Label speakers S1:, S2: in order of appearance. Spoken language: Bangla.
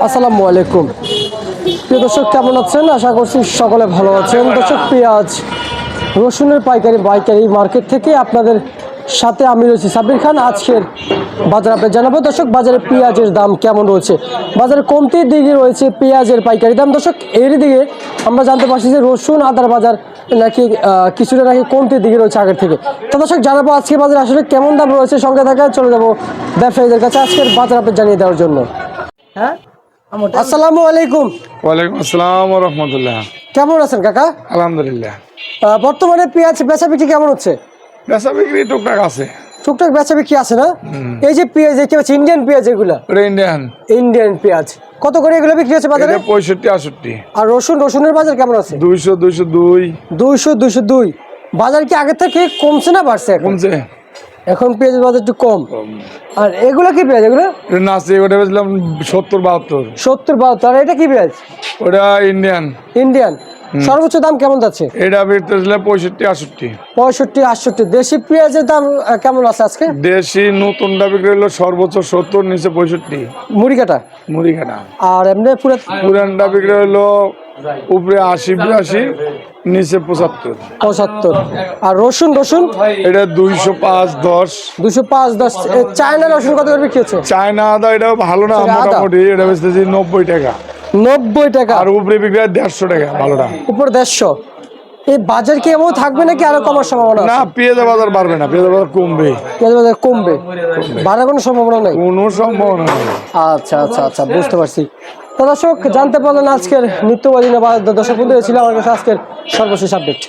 S1: আসসালামু আলাইকুম। প্রিয় দর্শক, কেমন আছেন? আশা করছি সকলে ভালো আছেন। দর্শক, পেঁয়াজ, রসুনের পাইকারি পাইকারি মার্কেট থেকে আপনাদের সাথে আমি রয়েছি সাব্বির খান। আজকের বাজার আপনি জানাব। দর্শক, বাজারে পেঁয়াজের দাম কেমন রয়েছে? বাজারে কমতির দিকে রয়েছে পেঁয়াজের পাইকারি দাম। দর্শক এর দিকে আমরা জানতে পারছি যে রসুন, আদার বাজার নাকি কিছুটা নাকি কমতির দিকে রয়েছে আগের থেকে। তো দর্শক, জানাব আজকের বাজারে আসলে কেমন দাম রয়েছে। সঙ্গে থাকা, চলে যাব ব্যবসায়ীদের কাছে আজকের বাজার আপনি জানিয়ে দেওয়ার জন্য। হ্যাঁ? আসসালামু আলাইকুম।
S2: ওয়ালাইকুম আসসালাম রহমতুল্লাহ।
S1: কেমন আছেন কাকা?
S2: আলহামদুলিল্লাহ।
S1: বর্তমানে পেঁয়াজ বেচা বিক্রি কেমন হচ্ছে?
S2: বেচা বিক্রি টুকটাক আছে।
S1: টুকটাক বেচা বিক্রি আছে না? এই যে পেঁয়াজ দেখতে পাচ্ছি ইন্ডিয়ান পেঁয়াজ এগুলা।
S2: ইন্ডিয়ান
S1: ইন্ডিয়ান পেঁয়াজ। কত করে এগুলো বিক্রি হচ্ছে বাজারে?
S2: পঁয়ষট্টি আষট্টি
S1: আর রসুন রসুনের বাজার কেমন আছে?
S2: দুইশো দুইশো দুই।
S1: দুইশো দুইশো দুই। বাজার কি আগের থেকে কমছে না বাড়ছে
S2: কমছে।
S1: এখন পেঁয়াজের বাজার একটু কম। আর এগুলো কি পেঁয়াজ? এগুলো?
S2: নাচে ওটা সত্তর বাহাত্তর।
S1: সত্তর বাহাত্তর। আর এটা কি পেঁয়াজ?
S2: ওটা ইন্ডিয়ান
S1: ইন্ডিয়ান সর্বোচ্চ দাম কেমন যাচ্ছে?
S2: এটা বেচতেছিলাম পঁয়ষট্টি আষট্টি
S1: পঁয়ষট্টি আটষট্টি। দেশি পেঁয়াজের দাম কেমন আছে আজকে?
S2: দেশি নতুনটা বিক্রি হলো সর্বোচ্চ সত্তর নিচে পঁয়ষট্টি।
S1: মুড়ি কাটা?
S2: মুড়ি কাটা।
S1: আর এমনি পুরো
S2: পুরানটা বিক্রি হলো উপরে আশি বিরাশি। নিচে পঁচাত্তর।
S1: পঁচাত্তর। আর রসুন রসুন?
S2: এটা দুইশো পাঁচ দশ।
S1: দুশো পাঁচ দশ। চায়না রসুন কত করে বিক্রি হচ্ছে?
S2: চায়না আদা এটা ভালো না মোটামুটি। এটা বেচতেছি নব্বই টাকা।
S1: নব্বই টাকা।
S2: আর উপরে বিক্রি দেড়শো টাকা ভালোটা।
S1: উপর দেড়শো। এই বাজার কি এমন থাকবে নাকি আরও কমার সম্ভাবনা
S2: না পেঁয়াজের বাজার বাড়বে না পেঁয়াজের বাজার কমবে।
S1: পেঁয়াজ বাজার কমবে। বাড়ার কোনো সম্ভাবনা নেই?
S2: কোনো সম্ভাবনা নেই।
S1: আচ্ছা আচ্ছা আচ্ছা বুঝতে পারছি। তো দর্শক জানতে পারলেন আজকের বা দর্শক বন্ধু ছিল আমার কাছে আজকের সর্বশেষ আপডেট